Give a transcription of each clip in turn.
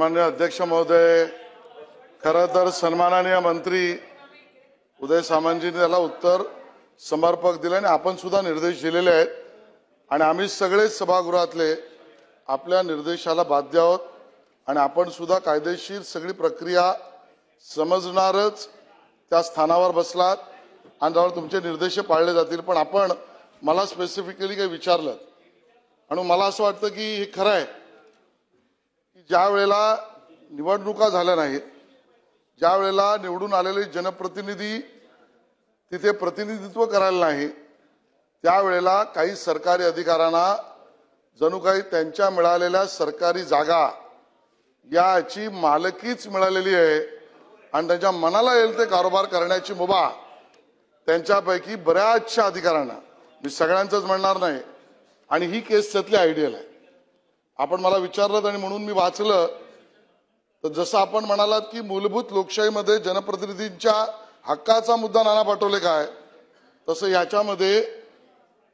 सन्मान्य अध्यक्ष महोदय खरं तर सन्माननीय मंत्री उदय सामंतजींनी त्याला उत्तर समर्पक दिलं आणि आपण सुद्धा निर्देश दिलेले आहेत. आणि आम्ही सगळेच सभागृहातले आपल्या निर्देशाला बाध्य आहोत. आणि आपण सुद्धा कायदेशीर सगळी प्रक्रिया समजणारच त्या स्थानावर बसलात. आणि त्यावर तुमचे निर्देश पाळले जातील. पण आपण मला स्पेसिफिकली काही विचारलं. आणि मला असं वाटतं की हे खरं आहे. की ज्या वेळेला निवडणुका झाल्या नाहीत ज्या वेळेला निवडून आलेले जनप्रतिनिधी तिथे प्रतिनिधित्व करायला नाही त्यावेळेला काही सरकारी अधिकाऱ्यांना जणू काही त्यांच्या मिळालेल्या सरकारी जागा याची मालकीच मिळालेली आहे आणि त्यांच्या मनाला येईल ते कारोबार करण्याची मुभा त्यांच्यापैकी बऱ्याचशा अधिकाऱ्यांना. मी सगळ्यांचंच म्हणणार नाही. आणि ही केस त्यातली आयडियल आहे. आपण मला विचारलं आणि म्हणून मी वाचलं. तर जसं आपण म्हणालात की मूलभूत लोकशाहीमध्ये जनप्रतिनिधींच्या हक्काचा मुद्दा नाना पाटोले काय? तसं याच्यामध्ये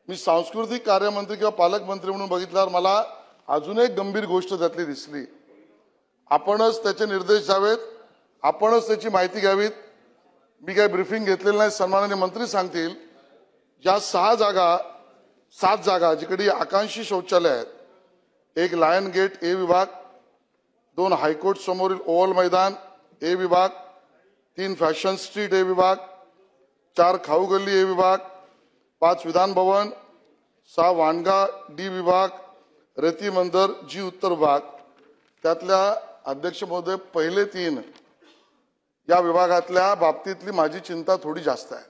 मी सांस्कृतिक कार्यमंत्री किंवा पालकमंत्री म्हणून बघितल्यावर मला अजून एक गंभीर गोष्ट त्यातली दिसली. आपणच त्याचे निर्देश द्यावेत आपणच त्याची माहिती घ्यावीत. मी काही ब्रिफिंग घेतलेलं नाही सन्माननीय मंत्री सांगतील. ज्या सहा जागा सात जागा जिकडे आकांक्षी शौचालय आहेत एक लायन गेट ए विभाग. दोन हायकोर्ट समोरील ओव्हल मैदान ए विभाग. तीन फॅशन स्ट्रीट ए विभाग. चार खाऊ गल्ली ए विभाग. पाच विधान भवन. सहा वाणगा डी विभाग. रेती मंदर जी उत्तर विभाग त्यातल्या अध्यक्ष महोदय पहिले तीन या विभागातल्या बाबतीतली माझी चिंता थोडी जास्त आहे.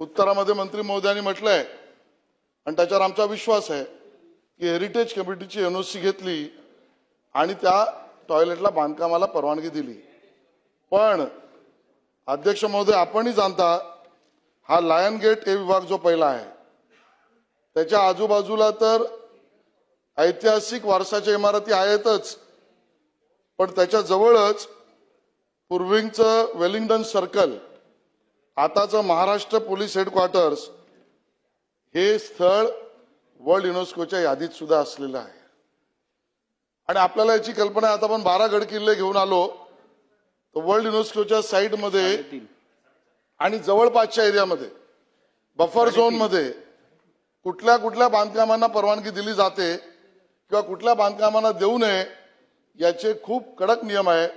उत्तरामध्ये मंत्री महोदयांनी म्हटलंय आणि त्याच्यावर आमचा विश्वास आहे की हेरिटेज कमिटीची एन ओ सी घेतली आणि त्या टॉयलेटला बांधकामाला परवानगी दिली. पण अध्यक्ष महोदय आपणही जाणता हा लायन गेट ए विभाग जो पहिला आहे त्याच्या आजूबाजूला तर ऐतिहासिक वारसाच्या इमारती आहेतच पण त्याच्या जवळच पूर्वीचं वेलिंग्टन सर्कल आताचं महाराष्ट्र पोलीस हेडक्वार्टर्स हे स्थळ वर्ल्ड युनेस्कोच्या यादीत सुद्धा असलेलं आहे. आणि आपल्याला याची कल्पना आहे आता आपण बारा गड किल्ले घेऊन आलो तर वर्ल्ड युनेस्कोच्या साईडमध्ये आणि जवळपासच्या एरियामध्ये बफर झोनमध्ये कुठल्या कुठल्या बांधकामांना परवानगी दिली जाते किंवा कुठल्या बांधकामांना देऊ नये याचे खूप कडक नियम आहे.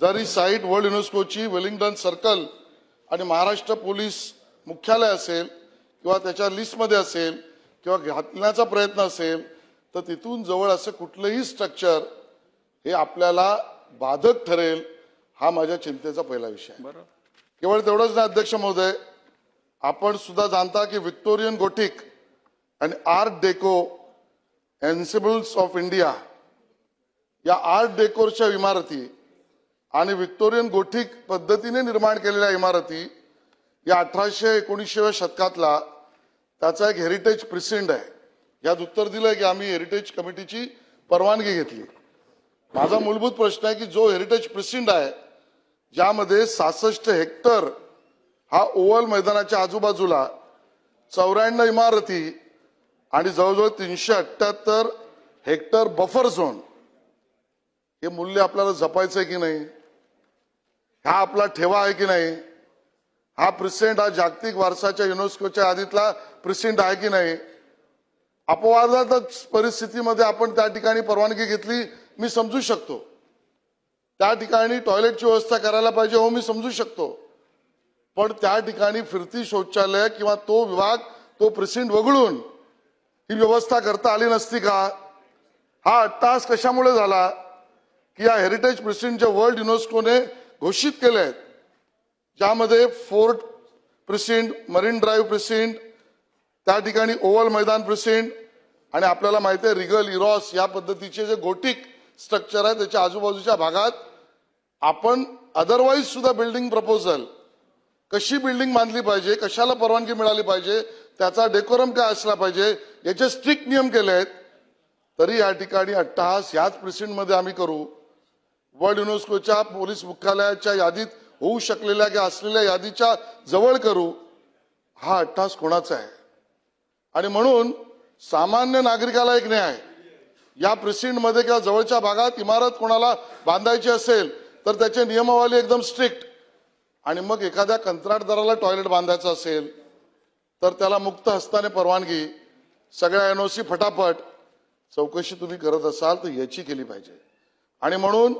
जरी साईट वर्ल्ड युनेस्कोची वेलिंग्टन सर्कल आणि महाराष्ट्र पोलीस मुख्यालय असेल किंवा त्याच्या लिस्टमध्ये असेल किंवा घालण्याचा प्रयत्न असेल तर तिथून जवळ असं कुठलंही स्ट्रक्चर हे आपल्याला बाधक ठरेल हा माझ्या चिंतेचा पहिला विषय आहे. केवळ तेवढंच नाही अध्यक्ष महोदय आपण सुद्धा जाणता की विक्टोरियन गोटिक आणि art deco ensembles of India या आर्ट डेकोरच्या इमारती आणि विक्टोरियन गोथिक पद्धतीने निर्माण केलेल्या इमारती या अठराशे एकोणीसशेव्या शतकातला त्याचा एक हेरिटेज प्रिसिंड आहे. यात उत्तर दिलंय की आम्ही हेरिटेज कमिटीची परवानगी घेतली. माझा मूलभूत प्रश्न आहे की जो हेरिटेज प्रिसिंड आहे ज्यामध्ये सहासष्ट हेक्टर हा ओवल मैदानाच्या आजूबाजूला चौऱ्याण्णव इमारती आणि जवळजवळ तीनशे अठ्याहत्तर हेक्टर बफर झोन हे मूल्य आपल्याला जपायचं आहे की नाही? हा आपला ठेवा आहे की नाही? हा प्रिसेंट हा जागतिक वारसाच्या युनेस्कोच्या यादीतला प्रिसेंट आहे की नाही? अपवादातच परिस्थितीमध्ये आपण त्या ठिकाणी परवानगी घेतली मी समजू शकतो. त्या ठिकाणी टॉयलेटची व्यवस्था करायला पाहिजे हो मी समजू शकतो. पण त्या ठिकाणी फिरती शौचालय किंवा तो विभाग तो प्रिसेंट वगळून ही व्यवस्था करता आली नसती का? हा अट्टास कशामुळे झाला? की या हेरिटेज प्रिसिंटचे वर्ल्ड युनेस्कोने घोषित केले आहेत ज्यामध्ये fort precinct marine drive precinct त्या ठिकाणी ओव्हल मैदान प्रिसिंट आणि आपल्याला माहिती आहे रिगल इरॉस या पद्धतीचे जे गोटिक स्ट्रक्चर आहे त्याच्या आजूबाजूच्या भागात आपण अदरवाईज सुद्धा बिल्डिंग प्रपोजल कशी बिल्डिंग बांधली पाहिजे कशाला परवानगी मिळाली पाहिजे त्याचा डेकोरम काय असला पाहिजे याचे स्ट्रिक्ट नियम केले आहेत. तरी या ठिकाणी अट्टहास याच प्रिसिंटमध्ये आम्ही करू. वर्ल्ड युनेस्कोच्या पोलीस मुख्यालयाच्या यादीत होऊ शकलेल्या किंवा असलेल्या यादीच्या जवळ करू हा अट्टास कोणाचा आहे? आणि म्हणून सामान्य नागरिकाला एक न्याय. या प्रेसिडेंटमध्ये किंवा जवळच्या भागात इमारत कोणाला बांधायची असेल तर त्याचे नियमावली एकदम स्ट्रिक्ट. आणि मग एखाद्या कंत्राटदाराला टॉयलेट बांधायचं असेल तर त्याला मुक्त हस्ताने परवानगी सगळ्या एनओसी फटाफट चौकशी तुम्ही करत असाल तर याची केली पाहिजे. आणि म्हणून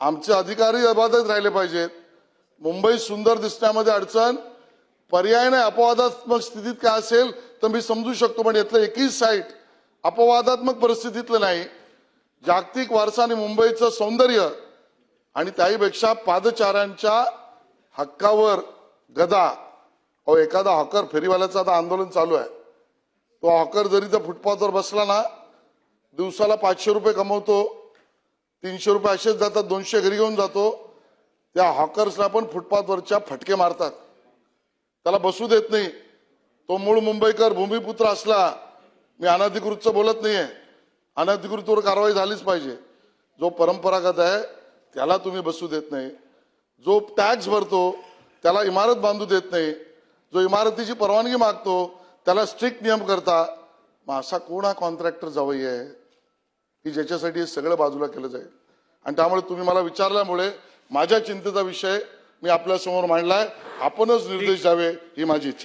आमचे अधिकारी अबाधित राहिले पाहिजेत. मुंबई सुंदर दिसण्यामध्ये अडचण पर्याय नाही. अपवादात्मक स्थितीत काय असेल तर मी समजू शकतो पण यातलं एकही साईट अपवादात्मक परिस्थितीतलं नाही. जागतिक वारसा आणि मुंबईचं सौंदर्य आणि त्याहीपेक्षा पादचाऱ्यांच्या हक्कावर गदा. अहो एखादा हॉकर फेरीवाल्याचं आता आंदोलन चालू आहे. तो हॉकर जरी त्या फुटपाथवर बसला ना दिवसाला पाचशे रुपये कमवतो तीनशे रुपये असेच जातात दोनशे घरी घेऊन जातो. त्या हॉकर्सला पण फुटपाथवरच्या फटके मारतात. त्याला बसू देत नाही. तो मूळ मुंबईकर भूमिपुत्र असला मी अनधिकृतचं बोलत नाहीये. अनधिकृतवर कारवाई झालीच पाहिजे. जो परंपरागत आहे त्याला तुम्ही बसू देत नाही. जो टॅक्स भरतो त्याला इमारत बांधू देत नाही. जो इमारतीची परवानगी मागतो त्याला स्ट्रिक्ट नियम करता. मग असा कोण हा कॉन्ट्रॅक्टर जावई आहे? की ज्याच्यासाठी हे सगळं बाजूला केलं जाईल. आणि त्यामुळे तुम्ही मला विचारल्यामुळे माझ्या चिंतेचा विषय मी आपल्यासमोर मांडलाय. आपणच निर्देश द्यावे ही माझी इच्छा.